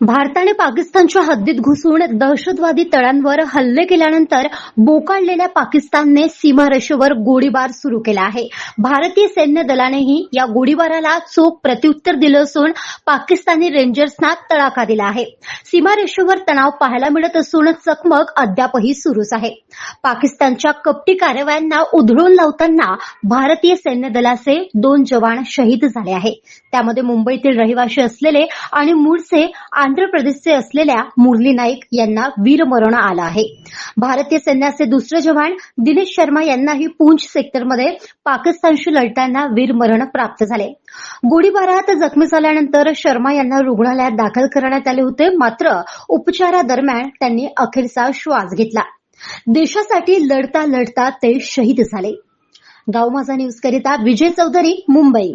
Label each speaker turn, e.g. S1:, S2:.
S1: भारताने पाकिस्तानच्या हद्दीत घुसून दहशतवादी तळांवर हल्ले केल्यानंतर बोकाळलेल्या पाकिस्तानने सीमारेषेवर गोळीबार सुरू केला आहे. भारतीय सैन्य दलानेही या गोळीबाराला चोख प्रत्युत्तर दिलं असून पाकिस्तानी रेंजर्सना तडाखा दिला आहे. सीमारेषेवर तणाव पाहायला मिळत असून चकमक अद्यापही सुरूच आहे. पाकिस्तानच्या कपटी कारवायांना उधळून लावताना भारतीय सैन्य दलाचे दोन जवान शहीद झाले आहे. त्यामध्ये मुंबईतील रहिवाशी असलेले आणि मूळचे आंध्र प्रदेशचे असलेल्या मुरली नाईक यांना वीरमरण आलं आहे. भारतीय सैन्याचे दुसरे जवान दिनेश शर्मा यांनाही पूंछ सेक्टरमध्ये पाकिस्तानशी लढताना वीरमरण प्राप्त झाले. गोळीबारात जखमी झाल्यानंतर शर्मा यांना रुग्णालयात दाखल करण्यात आले होते. मात्र उपचारादरम्यान त्यांनी अखेरचा श्वास घेतला. देशासाठी लढता लढता ते शहीद झाले. गाव माझा न्यूज करिता विजय चौधरी मुंबई.